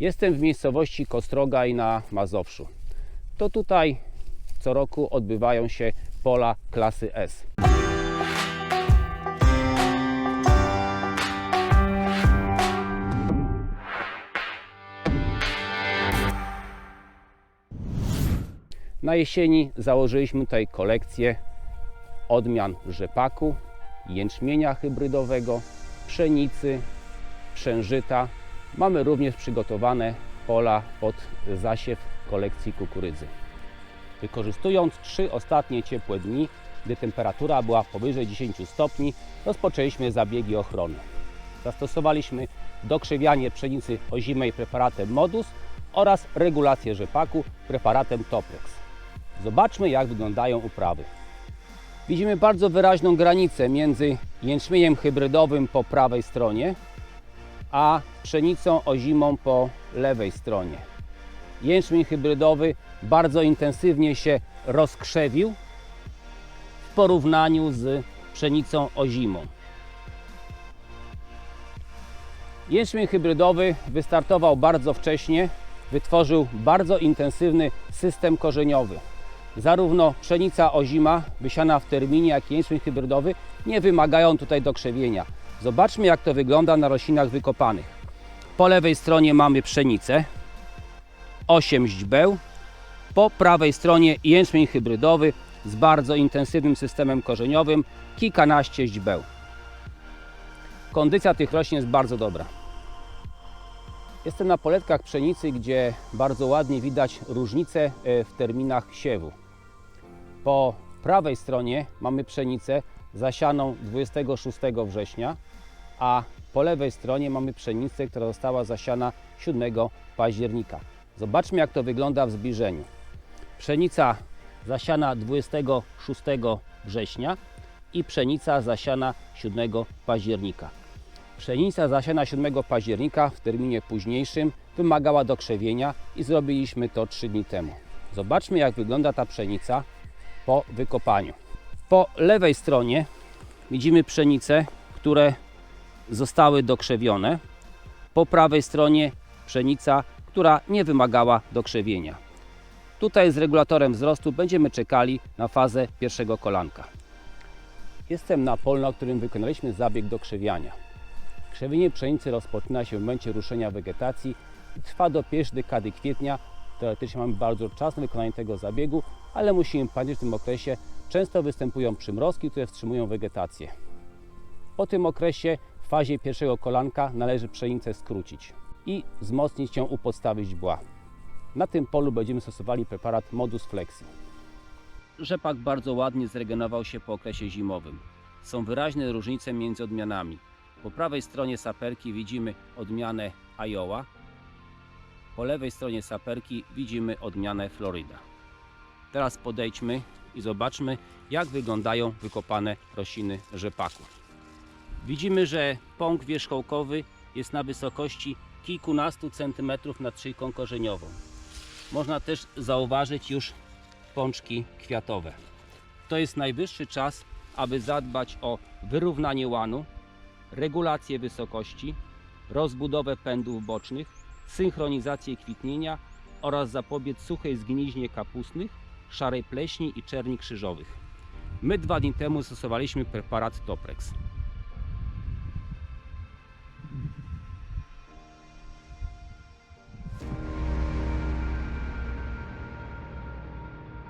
Jestem w miejscowości Kostrogaj na Mazowszu. To tutaj co roku odbywają się pola klasy S. Na jesieni założyliśmy tutaj kolekcję odmian rzepaku, jęczmienia hybrydowego, pszenicy, przężyta. Mamy również przygotowane pola pod zasiew kolekcji kukurydzy. Wykorzystując trzy ostatnie ciepłe dni, gdy temperatura była powyżej 10 stopni, rozpoczęliśmy zabiegi ochrony. Zastosowaliśmy dokrzewianie pszenicy ozimej preparatem Modus oraz regulację rzepaku preparatem Toprex. Zobaczmy jak wyglądają uprawy. Widzimy bardzo wyraźną granicę między jęczmieniem hybrydowym po prawej stronie, a pszenicą ozimą po lewej stronie. Jęczmień hybrydowy bardzo intensywnie się rozkrzewił w porównaniu z pszenicą ozimą. Jęczmień hybrydowy wystartował bardzo wcześnie, wytworzył bardzo intensywny system korzeniowy. Zarówno pszenica ozima, wysiana w terminie, jak i jęczmień hybrydowy nie wymagają tutaj dokrzewienia. Zobaczmy jak to wygląda na roślinach wykopanych. Po lewej stronie mamy pszenicę, 8 źdźbeł. Po prawej stronie jęczmień hybrydowy z bardzo intensywnym systemem korzeniowym, kilkanaście źdźbeł. Kondycja tych roślin jest bardzo dobra. Jestem na poletkach pszenicy, gdzie bardzo ładnie widać różnice e, w terminach siewu. Po prawej stronie mamy pszenicę zasianą 26 września, a po lewej stronie mamy pszenicę, która została zasiana 7 października. Zobaczmy jak to wygląda w zbliżeniu. Pszenica zasiana 26 września i pszenica zasiana 7 października. Pszenica zasiana 7 października w terminie późniejszym wymagała dokrzewienia i zrobiliśmy to 3 dni temu. Zobaczmy jak wygląda ta pszenica po wykopaniu. Po lewej stronie widzimy pszenice, które zostały dokrzewione. Po prawej stronie pszenica, która nie wymagała dokrzewienia. Tutaj z regulatorem wzrostu będziemy czekali na fazę pierwszego kolanka. Jestem na polu, na którym wykonaliśmy zabieg dokrzewiania. Krzewienie pszenicy rozpoczyna się w momencie ruszenia wegetacji i trwa do pierwszej dekady kwietnia. Teoretycznie mamy bardzo czasu na wykonanie tego zabiegu, ale musimy pamiętać, że w tym okresie często występują przymrozki, które wstrzymują wegetację. Po tym okresie w fazie pierwszego kolanka należy pszenicę skrócić i wzmocnić ją u podstawy źdźbła. Na tym polu będziemy stosowali preparat Modus Flexi. Rzepak bardzo ładnie zregenerował się po okresie zimowym. Są wyraźne różnice między odmianami. Po prawej stronie saperki widzimy odmianę Iowa, po lewej stronie saperki widzimy odmianę Florida. Teraz podejdźmy i zobaczmy, jak wyglądają wykopane rośliny rzepaku. Widzimy, że pąk wierzchołkowy jest na wysokości kilkunastu centymetrów nad szyjką korzeniową. Można też zauważyć już pączki kwiatowe. To jest najwyższy czas, aby zadbać o wyrównanie łanu, regulację wysokości, rozbudowę pędów bocznych, synchronizację kwitnienia oraz zapobiec suchej zgniźnie kapustnych, szarej pleśni i czerni krzyżowych. My dwa dni temu stosowaliśmy preparat Toprex.